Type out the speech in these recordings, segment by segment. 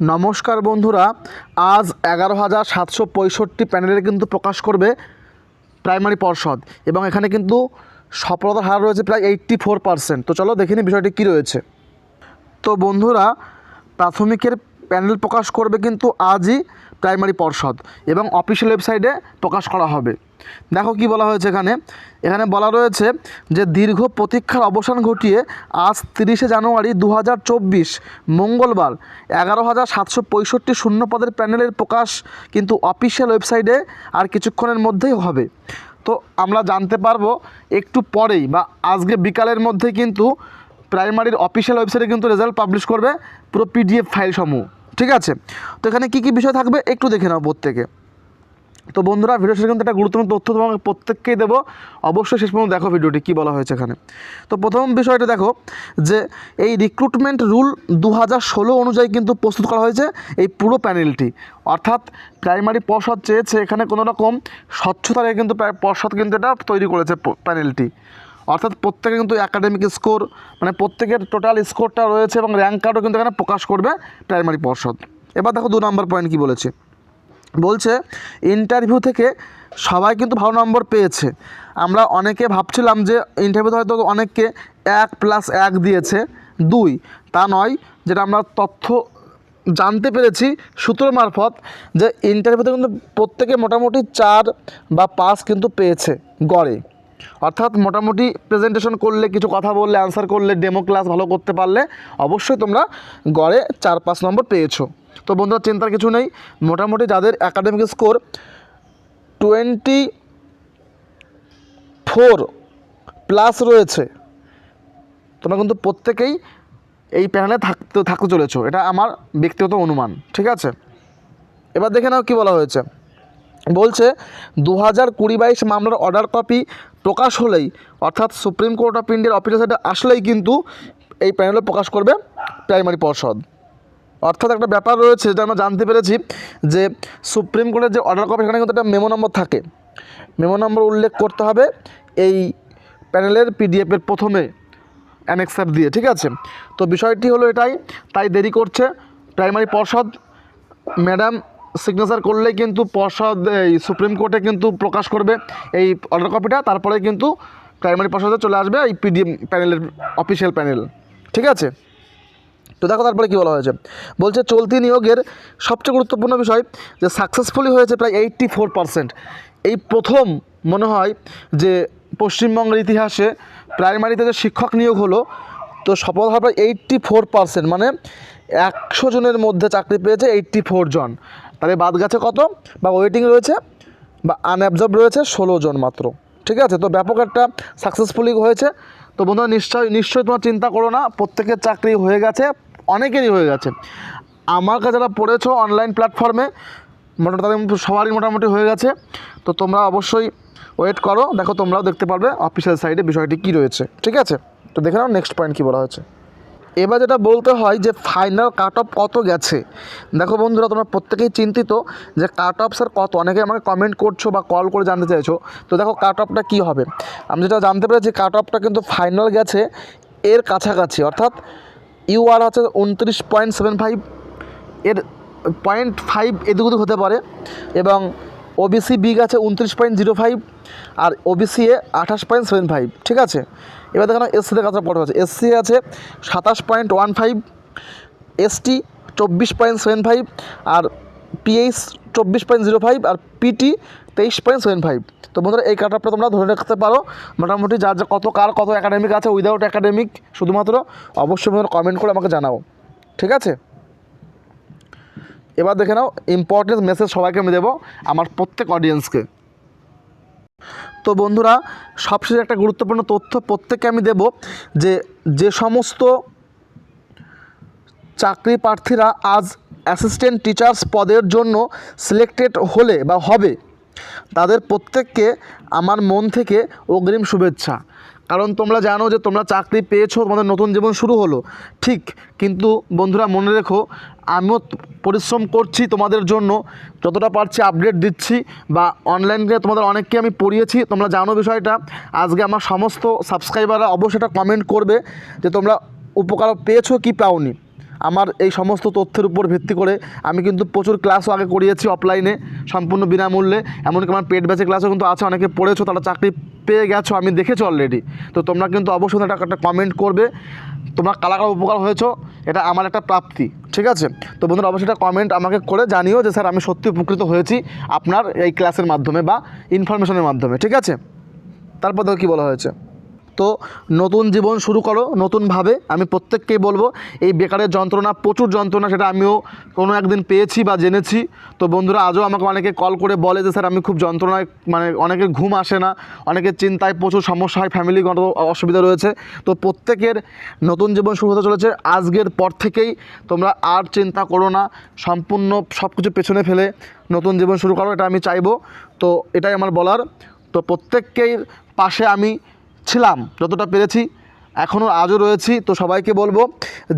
নমস্কার বন্ধুরা, আজ এগারো হাজার সাতশো পঁয়ষট্টি প্যানেলে কিন্তু প্রকাশ করবে প্রাইমারি পর্ষদ এবং এখানে কিন্তু সফলতার হার রয়েছে প্রায় এইট্টি ফোর পার্সেন্ট। তো চলো দেখিনি বিষয়টি কী রয়েছে। তো বন্ধুরা, প্রাথমিকের প্যানেল প্রকাশ করবে কিন্তু আজই প্রাইমারি পর্ষদ এবং অফিসিয়াল ওয়েবসাইটে প্রকাশ করা হবে। দেখো কি বলা হয়েছে এখানে। এখানে বলা রয়েছে যে দীর্ঘ প্রতীক্ষার অবসান ঘটিয়ে আজ তিরিশে জানুয়ারি দু হাজার চব্বিশ মঙ্গলবার এগারো হাজার সাতশো পঁয়ষট্টি শূন্য পদের প্যানেলের প্রকাশ কিন্তু অফিসিয়াল ওয়েবসাইটে আর কিছুক্ষণের মধ্যেই হবে। তো আমরা জানতে পারব একটু পরেই বা আজকে বিকালের মধ্যে কিন্তু প্রাইমারির অফিসিয়াল ওয়েবসাইটে কিন্তু রেজাল্ট পাবলিশ করবে পুরো পিডিএফ ফাইল সমূহ ঠিক আছে? তো এখানে কী কী বিষয় থাকবে একটু দেখে নাও প্রত্যেকে তো বন্ধুরা ভিডিও শেষে কিন্তু একটা গুরুত্বপূর্ণ তথ্য তোমাকে প্রত্যেককেই দেবো। অবশ্যই শেষ পর্যন্ত দেখো ভিডিওটি, কী বলা হয়েছে এখানে। তো প্রথম বিষয়টা দেখো যে এই রিক্রুটমেন্ট রুল দু হাজার ষোলো অনুযায়ী কিন্তু প্রস্তুত করা হয়েছে এই পুরো প্যানেলটি অর্থাৎ প্রাইমারি পর্ষদ চেয়েছে এখানে কোনো রকম স্বচ্ছতা রেখে কিন্তু প্রায় পর্ষদ কিন্তু এটা তৈরি করেছে প্যানেলটি অর্থাৎ প্রত্যেকে কিন্তু একাডেমিক স্কোর মানে প্রত্যেকের টোটাল স্কোরটা রয়েছে এবং র্যাঙ্ক কার্ডও কিন্তু এখানে প্রকাশ করবে প্রাইমারি পর্ষদ। এবার দেখো দু নম্বর পয়েন্ট কী বলেছে। বলছে ইন্টারভিউ থেকে সবাই কিন্তু ভালো নম্বর পেয়েছে। আমরা অনেকে ভাবছিলাম যে ইন্টারভিউতে হয়তো অনেককে এক প্লাস এক দিয়েছে, দুই। তা নয়, যেটা আমরা তথ্য জানতে পেরেছি সূত্র মারফত যে ইন্টারভিউতে কিন্তু প্রত্যেকে মোটামুটি চার বা পাঁচ কিন্তু পেয়েছে গড়ে। অর্থাৎ মোটামুটি প্রেজেন্টেশন করলে, কিছু কথা বললে অ্যান্সার করলে ডেমো ক্লাস ভালো করতে পারলে অবশ্যই তোমরা গড়ে চার পাঁচ নম্বর পেয়েছ। তো বন্ধুরা, চিন্তার কিছু নেই। মোটামুটি যাদের academic score twenty four plus রয়েছে, তোমরা কিন্তু প্রত্যেকেই এই প্যানেলে থাকতে থাকতে চলেছো। এটা আমার ব্যক্তিগত অনুমান, ঠিক আছে? এবার দেখে নাও কী বলা হয়েছে। বলছে দু হাজার কুড়ি বাইশ মামলার অর্ডার কপি প্রকাশ হলেই, অর্থাৎ সুপ্রিম কোর্ট অফ ইন্ডিয়ার সাইডে আসলেই কিন্তু এই প্যানেলে প্রকাশ করবে প্রাইমারি পর্ষদ। অর্থাৎ একটা ব্যাপার রয়েছে, যেটা আমরা জানতে পেরেছি, যে সুপ্রিম কোর্টের যে অর্ডার কপি সেখানে কিন্তু একটা মেমো নম্বর থাকে। মেমো নম্বর উল্লেখ করতে হবে এই প্যানেলের পিডিএফের প্রথমে অ্যানেক্সার দিয়ে, ঠিক আছে? তো বিষয়টি হলো এটাই, তাই দেরি করছে প্রাইমারি পর্ষদ। ম্যাডাম সিগনেচার করলেই কিন্তু পর্ষদ এই সুপ্রিম কোর্টে কিন্তু প্রকাশ করবে এই অর্ডার কপিটা তারপরে কিন্তু প্রাইমারি পর্ষদে চলে আসবে এই পিডিএম প্যানেলের অফিসিয়াল প্যানেল ঠিক আছে? তো দেখো তারপরে কী বলা হয়েছে? বলছে, চলতি নিয়োগের সবচেয়ে গুরুত্বপূর্ণ বিষয় যে সাকসেসফুলি হয়েছে প্রায় এইট্টি ফোর পারসেন্ট এই প্রথম মনে হয় যে পশ্চিমবঙ্গের ইতিহাসে প্রাইমারিতে যে শিক্ষক নিয়োগ হলো, তো সফল হওয়ার প্রায় এইট্টি ফোর পারসেন্ট মানে একশো জনের মধ্যে চাকরি পেয়েছে এইট্টি ফোর জন। তাহলে বাদ গেছে কত? বা ওয়েটিং রয়েছে, বা আনঅ্যাবজর্ব রয়েছে ষোলো জন মাত্র। ঠিক আছে? তো ব্যাপক একটা সাকসেসফুলি হয়েছে। তো বন্ধুরা নিশ্চয়ই নিশ্চয়ই তোমার চিন্তা করো না, প্রত্যেকের চাকরি হয়ে গেছে, অনেকেরই হয়ে গেছে। আমার কাছে যারা পড়েছো অনলাইন প্ল্যাটফর্মে মোটামুটি তাদের সবারই মোটামুটি হয়ে গেছে। তো তোমরা অবশ্যই ওয়েট করো। দেখো, তোমরাও দেখতে পারবে অফিসিয়াল সাইডে বিষয়টি কী রয়েছে। ঠিক আছে? তো দেখে নাও নেক্সট পয়েন্ট কী বলা হয়েছে। এবার যেটা বলতে হয় যে ফাইনাল কাট অফ কত গেছে? দেখো বন্ধুরা, তোমরা প্রত্যেকেই চিন্তিত যে কাট অফ স্যার কত? অনেকে আমাকে কমেন্ট করছ বা কল করে জানতে চাইছো। তো দেখো কাট অফটা কী হবে? আমি যেটা জানতে পেরেছি কাট অফটা কিন্তু ফাইনাল গেছে এর কাছাকাছি। অর্থাৎ ইউআর হচ্ছে উনত্রিশ পয়েন্ট সেভেন ফাইভ এর পয়েন্ট ফাইভ এদিক ওদিক হতে পারে। এবং ওবিসি বি গেছে উনত্রিশ পয়েন্ট জিরো ফাইভ আর ওবিসি এ আঠাশ পয়েন্ট সেভেন ফাইভ ঠিক আছে? এবার দেখো এসসিতে কাছে পড়া আছে? এসসি আছে সাতাশ পয়েন্ট ওয়ান ফাইভ এসটি চব্বিশ পয়েন্ট সেভেন ফাইভ আর পিএইচ চব্বিশ পয়েন্ট জিরো ফাইভ আর পিটি তেইশ পয়েন্ট সেভেন ফাইভ তো বন্ধুরা, এই কাট তোমরা ধরে রাখতে পারো। মোটামুটি যার যা কত কার, কত একাডেমিক আছে উইদাউট একাডেমিক শুধুমাত্র অবশ্যই কমেন্ট করে আমাকে জানাও। ঠিক আছে? এবার দেখে নাও ইম্পর্টেন্ট মেসেজ সবাইকে আমি দেবো, আমার প্রত্যেক অডিয়েন্সকে তো বন্ধুরা, সবশেষে একটা গুরুত্বপূর্ণ তথ্য প্রত্যেককে আমি দেব, যে যে সমস্ত চাকরি প্রার্থীরা আজ অ্যাসিস্ট্যান্ট টিচার্স পদের জন্য সিলেক্টেড হলে বা হবে, তাদের প্রত্যেককে আমার মন থেকে অগ্রিম শুভেচ্ছা। কারণ তোমরা জানো যে তোমরা চাকরি পেয়েছ, তোমাদের নতুন জীবন শুরু হলো। ঠিক, কিন্তু বন্ধুরা মনে রেখো, আমিও পরিশ্রম করছি তোমাদের জন্য, যতটা পারছি আপডেট দিচ্ছি, বা অনলাইনে তোমাদের অনেককে আমি পড়িয়েছি, তোমরা জানো বিষয়টা। আজকে আমার সমস্ত সাবস্ক্রাইবাররা অবশ্যই এটা কমেন্ট করবে যে তোমরা উপকার পেয়েছ কি পাওনি। আমার এই সমস্ত তথ্যের উপর ভিত্তি করে আমি কিন্তু প্রচুর ক্লাসও আগে করিয়েছি অফলাইনে সম্পূর্ণ বিনামূল্যে। এমনকি আমার পেড ব্যাচের ক্লাসও কিন্তু আছে, অনেকে পড়েছো, তারা চাকরি পেয়ে গেছো, আমি দেখেছি অলরেডি তো তোমরা কিন্তু অবশ্যই একটা একটা কমেন্ট করবে। তোমরা কালা কালা উপকার হয়েছো, এটা আমার একটা প্রাপ্তি, ঠিক আছে? তো বন্ধুরা, অবশ্যই একটা কমেন্ট আমাকে করে জানিও যে, স্যার, আমি সত্যি উপকৃত হয়েছি আপনার এই ক্লাসের মাধ্যমে বা ইনফরমেশনের মাধ্যমে, ঠিক আছে? তারপর দেখো কী বলা হয়েছে। তো নতুন জীবন শুরু করো, নতুনভাবে। আমি প্রত্যেককেই বলব, এই বেকারের যন্ত্রণা, প্রচুর যন্ত্রণা, সেটা আমিও কোনো একদিন পেয়েছি বা জেনেছি। তো বন্ধুরা, আজও আমাকে অনেকে কল করে বলে যে, স্যার, আমি খুব যন্ত্রণায় মানে অনেকের ঘুম আসে না অনেকের চিন্তায় প্রচুর সমস্যা হয় ফ্যামিলিগত অসুবিধা রয়েছে। তো প্রত্যেকের নতুন জীবন শুরু হতে চলেছে, আজকের পর থেকেই তোমরা আর চিন্তা করো না, সম্পূর্ণ সব কিছু পেছনে ফেলে নতুন জীবন শুরু করো, এটা আমি চাইব। তো এটাই আমার বলার। তো প্রত্যেককেই পাশে আমি ছিলাম, যতটা পেরেছি। এখনও আজও রয়েছি। তো সবাইকে বলব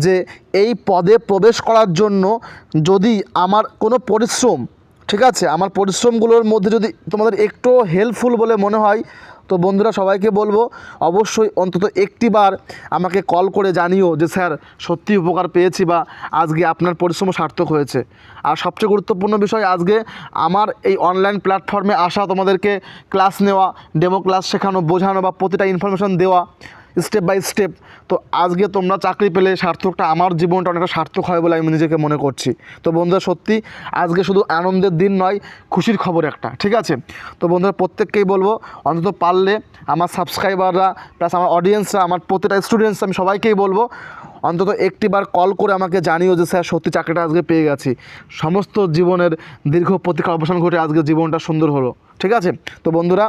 যে এই পদে প্রবেশ করার জন্য যদি আমার কোনো পরিশ্রম, ঠিক আছে? আমার পরিশ্রমগুলোর মধ্যে যদি তোমাদের একটু হেল্পফুল বলে মনে হয় তো বন্ধুরা সবাইকে বলব, অবশ্যই অন্তত একটি বার আমাকে কল করে জানিও যে স্যার সত্যি উপকার পেয়েছি বা আজকে আপনার পরিশ্রম সার্থক হয়েছে। আর সবচেয়ে গুরুত্বপূর্ণ বিষয়, আজকে আমার এই অনলাইন প্ল্যাটফর্মে আসা তোমাদেরকে ক্লাস নেওয়া ডেমো ক্লাস শেখানো, বোঝানো বা প্রতিটা ইনফরমেশন দেওয়া স্টেপ বাই স্টেপ তো আজকে তোমরা চাকরি পেলে সার্থকটা আমার জীবনটা অনেকটা সার্থক হয় বলে আমি নিজেকে মনে করছি। তো বন্ধুরা, সত্যি আজকে শুধু আনন্দের দিন নয়, খুশির খবর একটা, ঠিক আছে? তো বন্ধুরা, প্রত্যেককেই বলব, অন্তত পারলে আমার সাবস্ক্রাইবাররা প্লাস আমার অডিয়েন্সরা আমার প্রতিটা স্টুডেন্টস আমি সবাইকেই বলব, অন্তত একটিবার কল করে আমাকে জানিও যে, স্যার, সত্যি চাকরিটা আজকে পেয়ে গেছি। সমস্ত জীবনের দীর্ঘ প্রতীক্ষার অবসান ঘটে আজকে জীবনটা সুন্দর হলো, ঠিক আছে? তো বন্ধুরা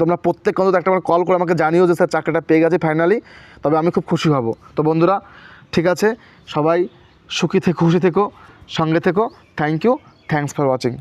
তোমরা প্রত্যেক অন্তত আমার কল করে আমাকে জানিও যে স্যার চাকরিটা পেয়ে গেছে ফাইনালি তবে আমি খুব খুশি হব। তো বন্ধুরা, ঠিক আছে? সবাই সুখী থেকে, খুশি থেকো, সঙ্গে থেকো। Thank you thanks for watching